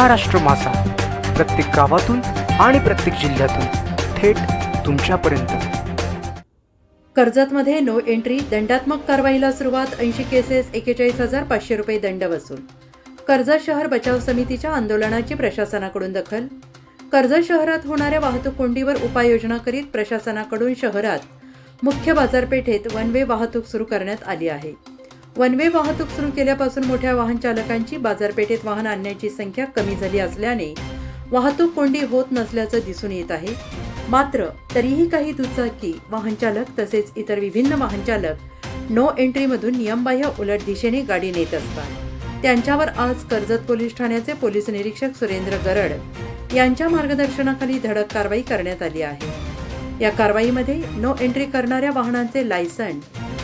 महाराष्ट्र मासा. प्रत्येक गावातून आणि प्रत्येक जिल्ह्यातून थेट तुमच्यापर्यंत. कर्जतमध्ये नो एंट्री दंडात्मक कारवाईला सुरुवात ऐंशी केसेस एकेचाळीस हजार पाचशे रुपये दंड वसूल. कर्जत शहर बचाव समितीच्या आंदोलनाची प्रशासनाकडून दखल. कर्जत शहरात होणाऱ्या वाहतूक कोंडीवर उपाययोजना करीत प्रशासनाकडून शहरात मुख्य बाजारपेठेत वन वे वाहतूक सुरू करण्यात आली आहे. वन वे वाहतूक सुरू केल्यापासून मोठ्या वाहन चालकांची बाजारपेठेत वाहन आणण्याची संख्या कमी झाली असल्याने वाहतूक कोंडी होत नसल्याचं दिसून येत आहे. मात्र तरीही काही दुचाकी वाहन चालक तसेच इतर विभिन्न वाहन चालक नो एंट्रीमधून नियमबाह्य उलट दिशेने गाडी नेत असतात. त्यांच्यावर आज कर्जत पोलीस ठाण्याचे पोलीस निरीक्षक सुरेंद्र गरड यांच्या मार्गदर्शनाखाली धडक कारवाई करण्यात आली आहे. या कारवाईमध्ये नो एंट्री करणाऱ्या वाहनांचे लायसन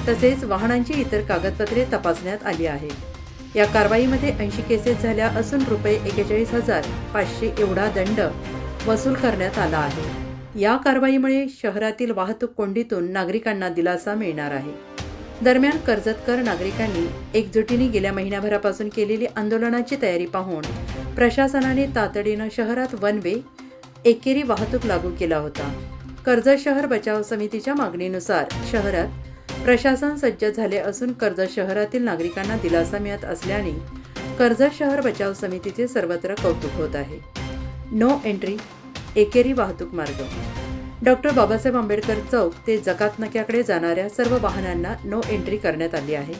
तसेच वाहनांची इतर कागदपत्रे तपासण्यात आली आहेत. या कारवाईमध्ये ऐंशी केसेस झाल्या असून रुपये एकेचाळीस हजार पाचशे एवढा दंड वसूल करण्यात आला आहे. या कारवाईमुळे शहरातील वाहतूक कोंडीतून नागरिकांना दिलासा मिळणार आहे. दरम्यान कर्जतकर नागरिकांनी एकजुटीने गेल्या महिन्याभरापासून केलेली आंदोलनाची तयारी पाहून प्रशासनाने तातडीनं शहरात वन वे एकेरी वाहतूक लागू केला होता. कर्जत शहर बचाव समितीच्या मागणीनुसार शहरात प्रशासन सज्ज झाले असून कर्जत शहरातील नागरिकांना दिलासा मिळत असल्याने कर्जत शहर बचाव समितीचे सर्वत्र कौतुक होत आहे. नो एंट्री एकेरी वाहतूक मार्ग. डॉक्टर बाबासाहेब आंबेडकर चौक ते जकात नाक्याकडे जाणाऱ्या सर्व वाहनांना नो एंट्री करण्यात आली आहे.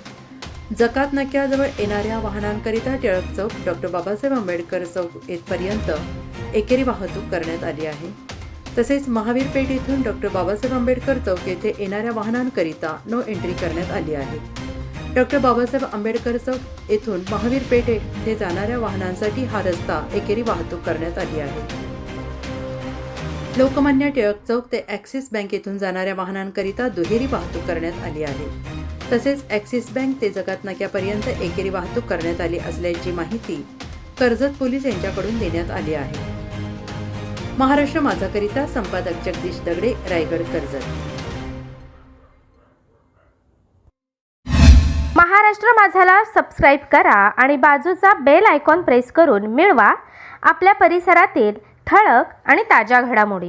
जकात नाक्याजवळ येणाऱ्या वाहनांकरिता टिळक चौक डॉक्टर बाबासाहेब आंबेडकर चौक येथपर्यंत एकेरी वाहतूक करण्यात आली आहे. तसेच महावीर पेठ येथून डॉक्टर बाबासाहेब आंबेडकर चौक येथे येणाऱ्या वाहनांकरिता नो एंट्री करण्यात आली आहे. डॉक्टर बाबासाहेब आंबेडकर चौक येथून महावीर पेठ येथे जाणाऱ्या वाहनांसाठी हा रस्ता एकेरी वाहतूक करण्यात आली आहे. लोकमान्य टिळक चौक ते ॲक्सिस बँक येथून जाणाऱ्या वाहनांकरिता दुहेरी वाहतूक करण्यात आली आहे. तसेच ॲक्सिस बँक ते जगात नाक्यापर्यंत एकेरी वाहतूक करण्यात आली असल्याची माहिती कर्जत पोलीस यांच्याकडून देण्यात आली आहे. महाराष्ट्र माझाकरिता संपादक जगदीश दगडे रायगड कर्जत. महाराष्ट्र माझाला सबस्क्राईब करा आणि बाजूचा बेल आयकॉन प्रेस करून मिळवा. आपल्या परिसरातील ठळक आणि ताज्या घडामोडी.